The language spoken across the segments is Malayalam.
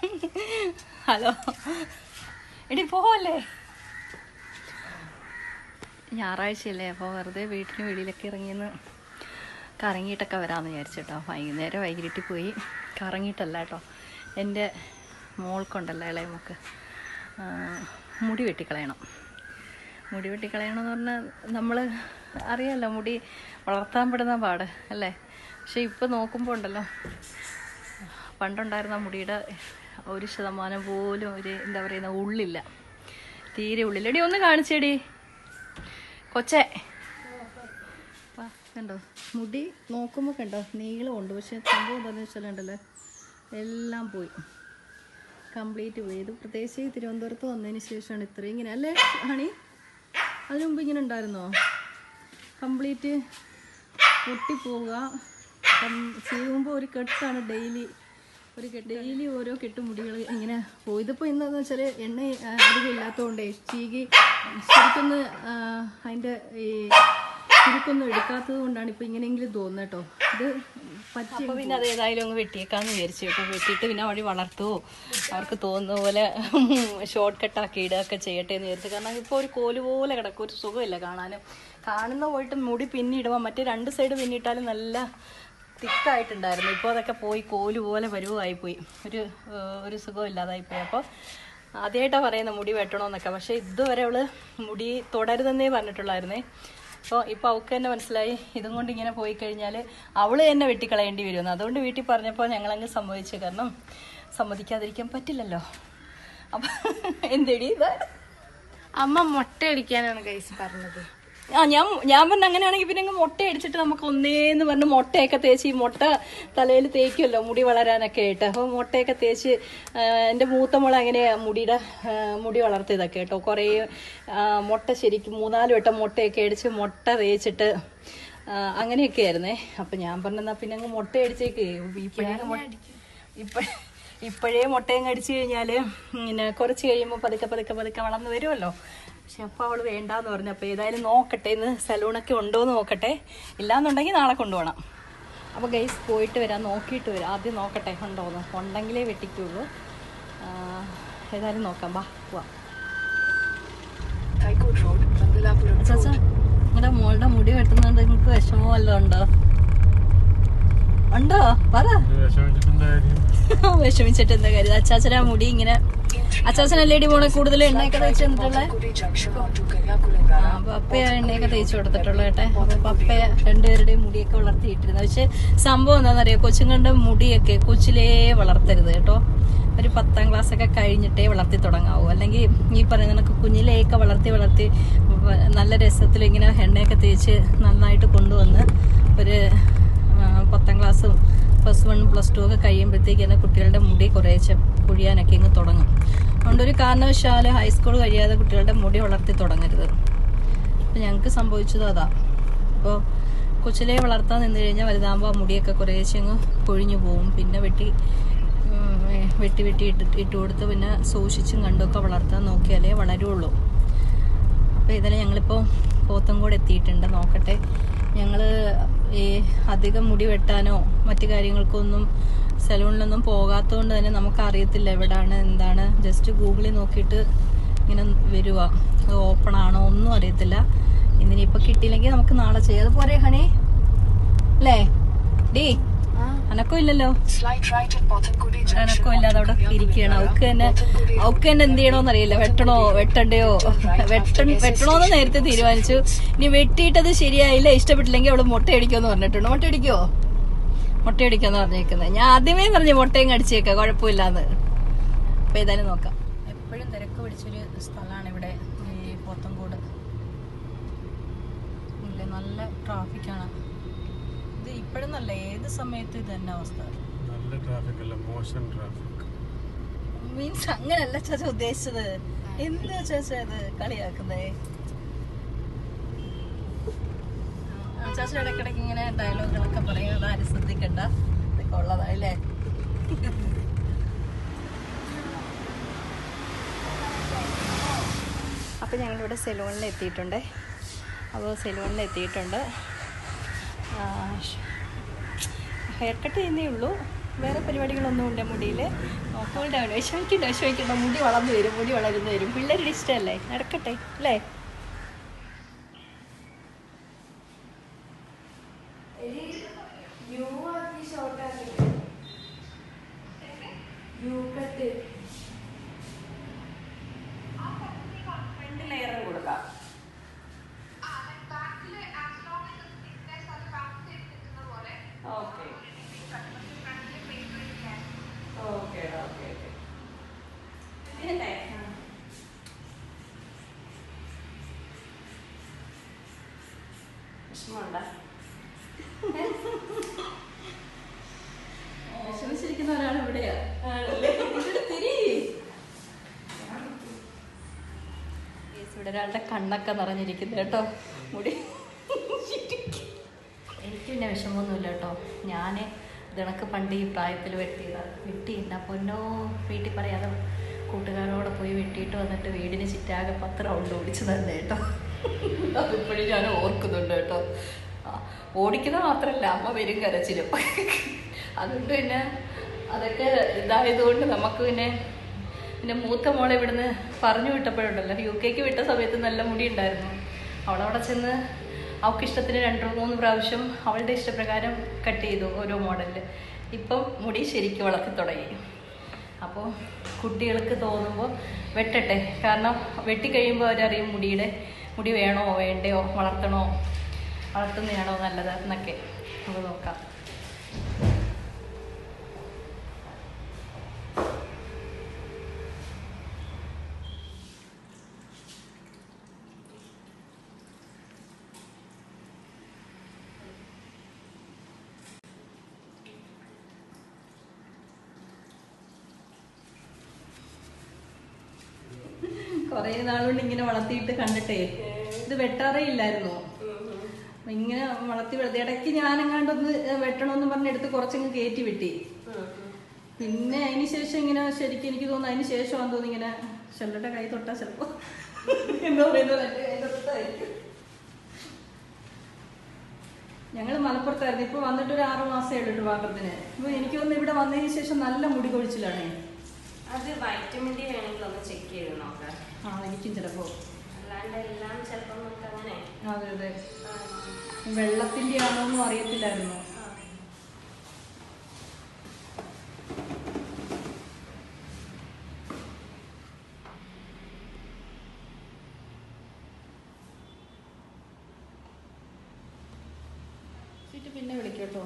ഹലോ. എടി പോവല്ലേ ഞായറാഴ്ചയല്ലേ അപ്പോൾ വെറുതെ വീട്ടിന് വെളിയിലൊക്കെ ഇറങ്ങിയെന്ന് കറങ്ങിയിട്ടൊക്കെ വരാമെന്ന് വിചാരിച്ചിട്ടോ. വൈകുന്നേരം വൈകിട്ട് പോയി കറങ്ങിയിട്ടല്ല കേട്ടോ. എന്റെ മോൾക്കുണ്ടല്ലോ ഇളയ മോക്ക് മുടി വെട്ടിക്കളയണം. മുടി വെട്ടിക്കളയണമെന്ന് പറഞ്ഞാൽ നമ്മൾ അറിയാമല്ലോ മുടി വളർത്താൻ പെടുന്ന പാട് അല്ലേ? പക്ഷെ ഇപ്പോൾ നോക്കുമ്പോൾ ഉണ്ടല്ലോ പണ്ടുണ്ടായിരുന്ന മുടിയുടെ ഒരു ശതമാനം പോലും ഒരു എന്താ പറയുന്ന ഉള്ളില്ല. തീരെ ഉള്ളില്ല. എടി ഒന്ന് കാണിച്ചേടി. കൊച്ചേ. കണ്ടോ? മുടി നോക്കുമ്പോൾ കണ്ടോ? നീളമുണ്ട് പക്ഷെ സംഭവം എന്താണെന്ന് വെച്ചാലുണ്ടല്ലോ എല്ലാം പോയി. കംപ്ലീറ്റ് പോയി. ഇത് പ്രത്യേകിച്ച് തിരുവനന്തപുരത്ത് വന്നതിന് ശേഷമാണ് ഇത്രയും ഇങ്ങനെ. അല്ലേ ഹണി? അതിനു മുമ്പ് ഇങ്ങനെ ഉണ്ടായിരുന്നോ? കംപ്ലീറ്റ് പൊട്ടിപ്പോവുക. ചെയ്യുമ്പോൾ ഒരു കെട്ടാണ് ഡെയിലി ഒരു ഡെയിലി ഓരോ കെട്ട് മുടികൾ ഇങ്ങനെ പോയി. ഇതിപ്പോൾ എന്താന്ന് വെച്ചാൽ എണ്ണ അധികം ഇല്ലാത്തതുകൊണ്ടേ ചീകി ചുരുക്കൊന്ന് അതിന്റെ ഈ ചുരുക്കൊന്നും എടുക്കാത്തത് കൊണ്ടാണ് ഇപ്പോൾ ഇങ്ങനെയെങ്കിലും തോന്നുന്നത് കേട്ടോ ഇത് പറ്റി പിന്നെ അത് ഏതായാലും അങ്ങ് വെട്ടിയേക്കാന്ന് വിചാരിച്ചു. അപ്പോൾ വെട്ടിയിട്ട് പിന്നെ വഴി വളർത്തുവോ അവർക്ക് തോന്നുന്ന പോലെ ഷോർട്ട് കട്ടാക്കി ഇടുകയൊക്കെ ചെയ്യട്ടെ എന്ന് വിചാരിച്ചു. കാരണം ഇപ്പോൾ ഒരു കോൽ പോലെ കിടക്കും. ഒരു സുഖമില്ല കാണാനും. കാണുന്ന പോയിട്ട് മുടി പിന്നിടുമ്പോൾ മറ്റേ രണ്ട് സൈഡ് പിന്നിട്ടാലും നല്ല തിക്കായിട്ടുണ്ടായിരുന്നു ഇപ്പോൾ അതൊക്കെ പോയി കോൽ പോലെ പരുവായി പോയി ഒരു ഒരു സുഖം ഇല്ലാതായി പോയി. അപ്പോൾ ആദ്യമായിട്ടാണ് പറയുന്നത് മുടി വെട്ടണമെന്നൊക്കെ പക്ഷേ ഇതുവരെ അവൾ മുടി തുടരുതെന്നേ പറഞ്ഞിട്ടുള്ളായിരുന്നേ. അപ്പോൾ ഇപ്പോൾ അവൾക്ക് തന്നെ മനസ്സിലായി. ഇതും കൊണ്ട് ഇങ്ങനെ പോയി കഴിഞ്ഞാൽ അവൾ തന്നെ വെട്ടിക്കളയേണ്ടി വരുമെന്ന്. അതുകൊണ്ട് വീട്ടിൽ പറഞ്ഞപ്പോൾ ഞങ്ങളങ്ങ് സമ്മതിച്ചു. കാരണം സമ്മതിക്കാതിരിക്കാൻ പറ്റില്ലല്ലോ. അപ്പം എന്തേടി? അമ്മ മുട്ട അടിക്കാനാണ് കൈസ് പറഞ്ഞത്. ആ ഞാൻ ഞാൻ പറഞ്ഞ അങ്ങനെയാണെങ്കിൽ പിന്നെ അങ്ങ് മുട്ട അടിച്ചിട്ട് നമുക്ക് ഒന്നേന്ന് പറഞ്ഞ് മുട്ടയൊക്കെ തേച്ച് ഈ മുട്ട തലയിൽ തേക്കുമല്ലോ മുടി വളരാനൊക്കെ ആയിട്ട്. അപ്പോൾ മുട്ടയൊക്കെ തേച്ച് എന്റെ മൂത്ത മുള അങ്ങനെ മുടിയുടെ മുടി വളർത്തിയതൊക്കെ കേട്ടോ. കുറേ മുട്ട ശരിക്കും മൂന്നാൽ വട്ടം മുട്ടയൊക്കെ അടിച്ച് മുട്ട തേച്ചിട്ട് അങ്ങനെയൊക്കെ ആയിരുന്നേ. അപ്പം ഞാൻ പറഞ്ഞെന്നാൽ പിന്നെ അങ്ങ് മുട്ട അടിച്ചേക്ക്. ഇപ്പോഴേ ഇപ്പൊ ഇപ്പോഴേ മുട്ടയും കടിച്ചു കഴിഞ്ഞാൽ പിന്നെ കുറച്ച് കഴിയുമ്പോൾ പതുക്കെ പതുക്കെ പതുക്കെ വളർന്ന് വരുമല്ലോ പക്ഷെ അപ്പോൾ അവൾ വേണ്ടാന്ന് പറഞ്ഞു. അപ്പോൾ ഏതായാലും നോക്കട്ടെ ഇന്ന് സലൂണൊക്കെ ഉണ്ടോ എന്ന് നോക്കട്ടെ. ഇല്ലാന്നുണ്ടെങ്കിൽ നാളെ കൊണ്ടുപോകണം. അപ്പോൾ ഗൈസ് പോയിട്ട് വരാം നോക്കിയിട്ട് വരാം. ആദ്യം നോക്കട്ടെ ഉണ്ടോന്ന് ഉണ്ടെങ്കിലേ വെട്ടിക്കുള്ളൂ. ഏതായാലും നോക്കാം. ബാ പോവാം. ചാച്ചാ നിങ്ങളുടെ മോളുടെ മുടി വെട്ടുന്നുണ്ട് നിങ്ങൾക്ക് വിഷമമല്ലോ ഉണ്ടോ? ഉണ്ടോ? പറ. വിഷമിച്ചിട്ട് എന്താ കാര്യം? അച്ചാച്ചന മുടി ഇങ്ങനെ അച്ചാച്ചനല്ലേടി മോളെ കൂടുതൽ എണ്ണയൊക്കെ തേച്ച് തന്നിട്ടുള്ള? പപ്പയ എണ്ണയൊക്കെ തേച്ച് കൊടുത്തിട്ടുള്ള കേട്ടെ അപ്പൊ പപ്പയ രണ്ടുപേരുടെയും മുടിയൊക്കെ വളർത്തിയിട്ടിരുന്നു. പക്ഷെ സംഭവം എന്താണെന്നറിയോ? കൊച്ചുങ്ങളുടെ മുടിയൊക്കെ കൊച്ചിലേ വളർത്തരുത് കേട്ടോ. ഒരു പത്താം ക്ലാസ് ഒക്കെ കഴിഞ്ഞിട്ടേ വളർത്തി തുടങ്ങാവൂ. അല്ലെങ്കിൽ ഈ പറയുന്ന കണക്ക് കുഞ്ഞിലെയൊക്കെ വളർത്തി വളർത്തി നല്ല രസത്തിൽ ഇങ്ങനെ എണ്ണയൊക്കെ തേച്ച് നന്നായിട്ട് പത്താം ക്ലാസ്സും പ്ലസ് വൺ പ്ലസ് ടു ഒക്കെ കഴിയുമ്പോഴത്തേക്ക് തന്നെ കുട്ടികളുടെ മുടി കുറേശ്ശെ പൊഴിയാനൊക്കെ ഇങ്ങ് തുടങ്ങും. അതുകൊണ്ട് ഒരു കാരണവശാൽ ഹൈസ്കൂൾ കഴിയാതെ കുട്ടികളുടെ മുടി വളർത്തി തുടങ്ങരുത്. അപ്പം ഞങ്ങൾക്ക് സംഭവിച്ചത് അതാ. അപ്പോൾ കൊച്ചിലെ വളർത്താൻ നിന്ന് കഴിഞ്ഞാൽ വലുതാകുമ്പോൾ മുടിയൊക്കെ കുറേശ്ശെ അങ്ങ് പൊഴിഞ്ഞു പോവും. പിന്നെ വെട്ടി വെട്ടി വെട്ടി ഇട്ട് ഇട്ട് കൊടുത്ത് പിന്നെ സൂക്ഷിച്ചും കണ്ടൊക്കെ വളർത്താൻ നോക്കിയാലേ വളരുള്ളൂ. അപ്പോൾ ഇതിൽ ഞങ്ങളിപ്പോൾ പോത്തങ്കോട് എത്തിയിട്ടുണ്ട്. നോക്കട്ടെ. ഞങ്ങൾ ഈ അധികം മുടി വെട്ടാനോ മറ്റു കാര്യങ്ങൾക്കൊന്നും സലൂണിലൊന്നും പോകാത്തതുകൊണ്ട് തന്നെ നമുക്ക് അറിയത്തില്ല എവിടാണ് എന്താണ്. ജസ്റ്റ് ഗൂഗിളിൽ നോക്കിയിട്ട് ഇങ്ങനെ വരുക അത് ഓപ്പൺ ആണോ ഒന്നും അറിയത്തില്ല. ഇന്നിനിപ്പോൾ കിട്ടിയില്ലെങ്കിൽ നമുക്ക് നാളെ ചെയ്യാം. പോരെ ഹണി. അല്ലേ? ഡീ. അനക്കം ഇല്ലല്ലോ അനക്കം ഇല്ലാതെ അവിടെ ഇരിക്കുകയാണ്. അവക്ക് തന്നെ അവക്ക് തന്നെ എന്ത് ചെയ്യണോന്ന് അറിയില്ല. വെട്ടണോ വെട്ടണ്ടയോ? വെട്ട വെട്ടണോന്ന് നേരത്തെ തീരുമാനിച്ചു. ഇനി വെട്ടിയിട്ടത് ശരിയായില്ല. ഇഷ്ടപ്പെട്ടില്ലെങ്കിൽ അവൾ മുട്ടയടിക്കുമെന്ന് പറഞ്ഞിട്ടുണ്ട്. മുട്ടയടിക്കോ മുട്ടയടിക്കാന്ന് പറഞ്ഞേക്കുന്നത് ഞാൻ ആദ്യമേ പറഞ്ഞു മുട്ടയും കടിച്ചേക്കാം കുഴപ്പമില്ലാന്ന്. അപ്പൊ ഏതായാലും നോക്കാം. എപ്പോഴും തിരക്ക് പിടിച്ചൊരു സ്ഥലമാണ് ഇവിടെ ഈ പോത്തൻകൂട്. നല്ല ട്രാഫിക്കാണ് ഇത് ഇപ്പോഴെന്നല്ല ഏത് സമയത്ത് ഇത് തന്നെ അവസ്ഥ. നല്ല ട്രാഫിക് അല്ല മോശം ട്രാഫിക് മീൻസ് അങ്ങനല്ല ചേച്ചി ഉദ്ദേശിച്ചത്. എന്താ ചേച്ചി ഇത് കളിയാക്കുന്നേ? ചേച്ചി ഇടയ്ക്കിടയ്ക്ക് ഇങ്ങനെ ഡയലോഗുകളൊക്കെ പറയും. അതാരും ശ്രദ്ധിക്കണ്ട. ഇതൊക്കെ ഉള്ളതായില്ലേ അപ്പോൾ ഞങ്ങളിവിടെ സെലൂണിൽ എത്തിയിട്ടുണ്ട് അപ്പോൾ സെലൂണിൽ എത്തിയിട്ടുണ്ട് ഹെയർ കട്ട് ചെയ്യുന്നേ ഉള്ളൂ. വേറെ പരിപാടികളൊന്നും ഉണ്ട് മുടിയിൽ കൂൾ ഡൗൺ വിഷമിക്കണ്ട വിഷമിക്കണ്ട മുടി വളർന്നു വരും മുടി വളരുന്നു വരും. പിള്ളേരുടെ ഇഷ്ടമല്ലേ? നടക്കട്ടെ അല്ലേ യു ആക്കി ഷോർട്ട് ആക്കി യു കട്ട് രണ്ട് ലെയറും കൊടുക്കാം ഓക്കെ ഓക്കെ ഓക്കെ ഓക്കെ ഇതല്ലേ വിഷമമുണ്ടോ. വിഷമിച്ചിരിക്കുന്ന ഒരാൾ ഇവിടെയാ. ഇവിടെ ഒരാളുടെ കണ്ണൊക്കെ നിറഞ്ഞിരിക്കുന്നു കേട്ടോ. മുടി. എനിക്ക് പിന്നെ വിഷമമൊന്നുമില്ല കേട്ടോ. ഞാൻ ഇതണക്ക് പണ്ട് ഈ പ്രായത്തിൽ വെട്ടിയതാണ് വെട്ടി. എന്നാ പൊന്നോ വീട്ടിൽ പറയാതെ കൂട്ടുകാരോടെ പോയി വെട്ടിയിട്ട് വന്നിട്ട് വീടിന് ചുറ്റാകെ പത്ത് റൗണ്ട് ഓടിച്ചു തന്നെ കേട്ടോ. അതിപ്പോഴും ഞാൻ ഓർക്കുന്നുണ്ട് കേട്ടോ. ഓടിക്കുന്ന മാത്രമല്ല അമ്മ വരും കരച്ചിലും. അതുകൊണ്ട് പിന്നെ അതൊക്കെ ഇതായതുകൊണ്ട് നമുക്ക് പിന്നെ പിന്നെ മൂത്ത മോളെ ഇവിടുന്ന് പറഞ്ഞു വിട്ടപ്പോഴുണ്ടല്ലോ. യു കെക്ക് വിട്ട സമയത്ത് നല്ല മുടി ഉണ്ടായിരുന്നു. അവളവിടെ ചെന്ന് അവൾക്ക് ഇഷ്ടത്തിന് രണ്ട് മൂന്ന് പ്രാവശ്യം അവളുടെ ഇഷ്ടപ്രകാരം കട്ട് ചെയ്തു ഓരോ മോഡലിൽ. ഇപ്പം മുടി ശരിക്കും വളർത്തി തുടങ്ങി. അപ്പോൾ കുട്ടികൾക്ക് തോന്നുമ്പോൾ വെട്ടട്ടെ. കാരണം വെട്ടിക്കഴിയുമ്പോൾ അവരറിയും മുടിയുടെ മുടി വേണോ വേണ്ടയോ വളർത്തണോ വളർത്തുന്നതാണോ നല്ലത് എന്നൊക്കെ നമുക്ക് നോക്കാം. കുറേ നാളുകൊണ്ട് ഇങ്ങനെ വളർത്തിയിട്ട് കണ്ടിട്ടേ. ഇത് വെട്ടാറേ ഇല്ലായിരുന്നു ഇങ്ങനെ വളർത്തി വെറുതെ ഇടയ്ക്ക് ഞാനെങ്ങാണ്ടൊന്ന് വെട്ടണമെന്ന് പറഞ്ഞ് എടുത്ത് കുറച്ചങ്ങ് കയറ്റി വിട്ടി. പിന്നെ അതിന് ശേഷം ഇങ്ങനെ ശരിക്കും എനിക്ക് തോന്നുന്നു അതിന് ശേഷമാണെന്ന് തോന്നുന്നു ഇങ്ങനെ ചെല്ലയുടെ കൈ തൊട്ടാ ചിലപ്പോ. എന്താ പറയുന്നത് എന്റെ കൈ തൊട്ടായിരിക്കും ഞങ്ങൾ മലപ്പുറത്തായിരുന്നു. ഇപ്പൊ വന്നിട്ട് ഒരു ആറു മാസമേ ഉള്ളൂ ട്രിവാൻഡ്രത്തിന് ഇപ്പൊ എനിക്ക് തോന്നുന്നു ഇവിടെ വന്നതിന് ശേഷം നല്ല മുടി കൊഴിച്ചിലാണ്. അത് വൈറ്റമിൻ ഡി വേണമെങ്കിൽ ഒന്ന് ചെക്ക് ചെയ്ത് നോക്കാം. ആ എനിക്കും ചിലപ്പോ. അല്ലാണ്ട് എല്ലാം ചിലപ്പോൾ നമുക്ക് അങ്ങനെ അതെ അതെ. വെള്ളത്തിന്റെ ആണോന്നും അറിയത്തില്ലായിരുന്നു. പിന്നെ വിളിക്കട്ടോ.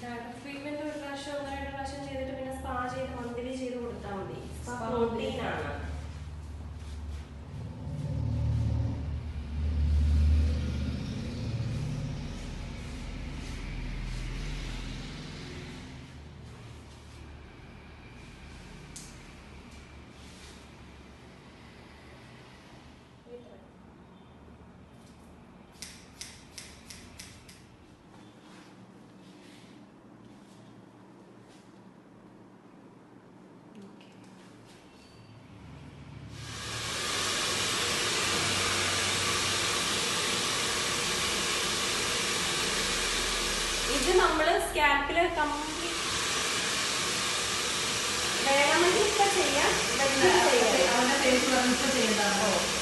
ഡാറ്റ ട്രീറ്റ്മെന്റ് ഒരു പ്രാവശ്യം ഒന്ന് രണ്ട് പ്രാവശ്യം ചെയ്തിട്ട് പിന്നെ സ്പാ ചെയ്ത് മന്ത്ലി ചെയ്ത് കൊടുത്താൽ മതി സ്പാ Spa പ്രോട്ടീൻ ആണ് ഇത് നമ്മൾ സ്കാൽപ്പിൽ കംപ്ലീറ്റ് വേണമെങ്കിൽ ഇപ്പൊ ചെയ്യാം ഇതൊക്കെ ചെയ്യാം ചെയ്യണ്ടോ ഇഷ്ടപ്പെട്ടോ ഉം?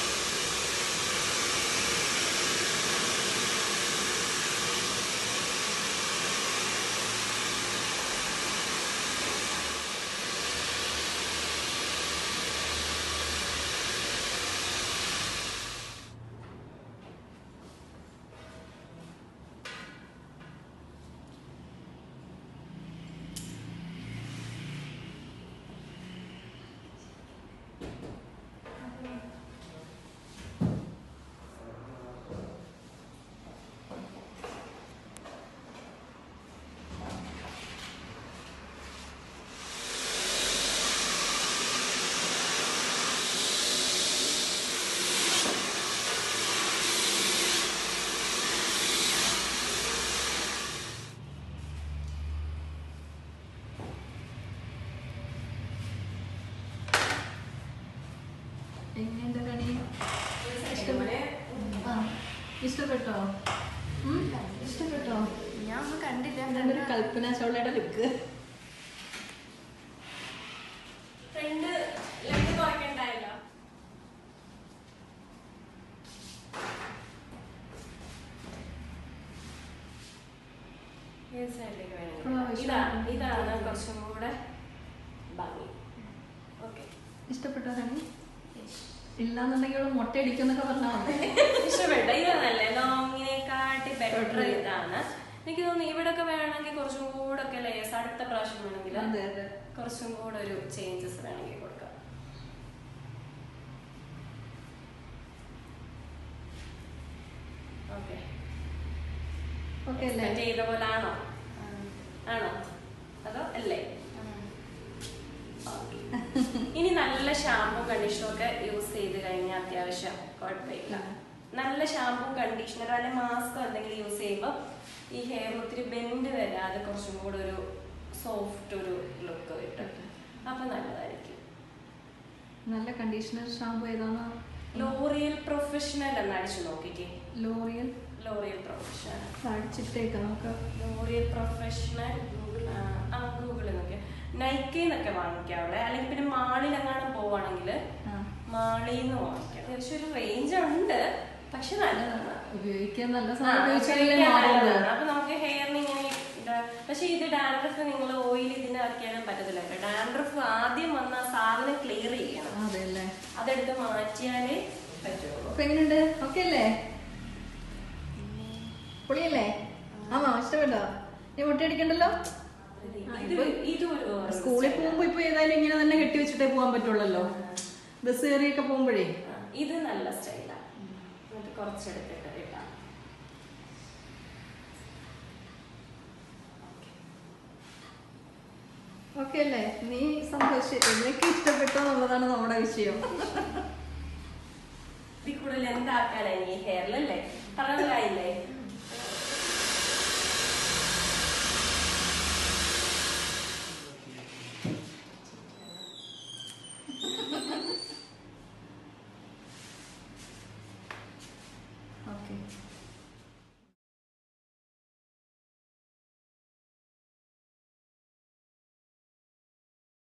ഇഷ്ടപ്പെട്ടോ? ഞാൻ ഒന്നും കണ്ടില്ല. ഒരു കൽപ്പന ചോളയുടെ ലുക്ക് ഫ്രണ്ട് ലെഗ് കുറയ്ക്കണ്ടായില്ല ഇതാണ് കുറച്ചും കൂടെ ഭംഗി. ഓക്കെ. ഇഷ്ടപ്പെട്ടോ രണി ഇല്ലാന്നുണ്ടെങ്കിൽ അവൾ മുട്ട അടിക്കുന്നൊക്കെ പറഞ്ഞാൽ മതി. ഇഷ്ടപ്പെട്ട. ഇതാണല്ലേ ലോങ്ങിനെക്കാട്ടി ബെറ്റർ ഇതാണ്. എനിക്ക് തോന്നുന്നു ഇവിടെ ഒക്കെ വേണമെങ്കിൽ കുറച്ചും കൂടെ ഒക്കെ ലേസ് അടുത്ത പ്രാവശ്യം വേണമെങ്കിൽ കുറച്ചും കൂടെ ഒരു ചേഞ്ചസ് വേണമെങ്കിൽ കൊടുക്കാം. ഓക്കെ ഓക്കെ അല്ലേ? എക്സ്പെക്ട് ചെയ്ത പോലെ ആണോ? ആണോ? അതോ അല്ലേ. ഇനി നല്ല ഷാമ്പൂ കണ്ടീഷണറും ഒക്കെ യൂസ് ചെയ്ത് കഴിഞ്ഞാൽ അത്യാവശ്യം കുഴപ്പമില്ല നല്ല ഷാമ്പൂ കണ്ടീഷണർ അല്ലെങ്കിൽ മാസ്ക് എന്തെങ്കിലും യൂസ് ചെയ്യുമ്പോൾ ഈ ഹെയർ ഒത്തിരി ബെൻഡ് വരാതെ കുറച്ചും കൂടെ ഒരു സോഫ്റ്റ് ഒരു ലുക്ക് കിട്ടും. അപ്പം നല്ലതായിരിക്കും. നല്ല കണ്ടീഷണർ ഷാമ്പു ഏതാണ് ലോറിയൽ പ്രൊഫഷണൽ എന്ന് അടിച്ചു നോക്കിക്കേ. ലോറിയൽ ലോറിയൽ പ്രൊഫഷണൽ അടിച്ചിട്ടേക്ക് നമുക്ക്. ലോറിയൽ പ്രൊഫഷണൽ ആ ഗൂഗിളിൽ നോക്കിയാൽ നൈക്കിന്നൊക്കെ വാങ്ങിക്കാം അവിടെ. അല്ലെങ്കിൽ പിന്നെ മാളിലെങ്ങാണ് പോവാണെങ്കിൽ മാളിന്ന് വാങ്ങിക്കാം. അത്യാവശ്യം ഒരു റേഞ്ച് ഉണ്ട്. പക്ഷെ നല്ലതാണ്. ഉപയോഗിക്കാൻ നല്ല സാധനം അപ്പൊ നമുക്ക് ഹെയറിന് ഇങ്ങനെ പക്ഷെ ഇത് ഡാൻഡ്രഫ് നിങ്ങൾ ഓയിൽ ഇതിന്റെ ആക്കിയാലും പറ്റത്തില്ല ഡാൻഡ്രഫ് ആദ്യം വന്ന സാധനം ക്ലിയർ ചെയ്യണം. അതെല്ലേ അതെടുത്ത് മാറ്റിയാലേ പറ്റുള്ളൂ. അപ്പൊ എങ്ങനെയുണ്ട് ഓക്കെ അല്ലേ? പൊളിയല്ലേ? ഇഷ്ടപ്പെട്ടോ? നീ സ്കൂളിൽ പോകുമ്പോ ഇപ്പൊ ഏതായാലും ഇങ്ങനെ തന്നെ കെട്ടി വെച്ചിട്ടേ പോകാൻ പറ്റുള്ളല്ലോ. ബസ് കയറിയൊക്കെ പോകുമ്പോഴേ? ഇത് നല്ല സ്റ്റൈലാ എന്നിട്ട് കുറച്ചെടുത്തിട്ട് ഇടാം ഓക്കെ അല്ലേ? നീ സന്തോഷിച്ചു നിനക്ക് ഇഷ്ടപ്പെട്ടോ എന്നുള്ളതാണ് നമ്മുടെ വിഷയം. ഇതിൽ കൂടുതൽ എന്താക്കാനാണ് ഈ ഹെയറിലല്ലേ